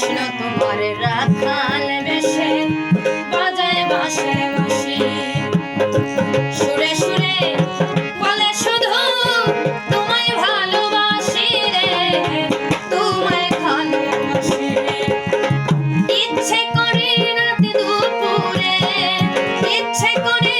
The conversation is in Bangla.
কৃষ্ণ তোমার রাখাল বেশে, বাজায় বাসে বসে সুরে সুরে বলে শুধু, তোমায় ভালোবাসি রে, তোমায় ভালোবাসি ইচ্ছে করে রাত দুপুরে, ইচ্ছে করে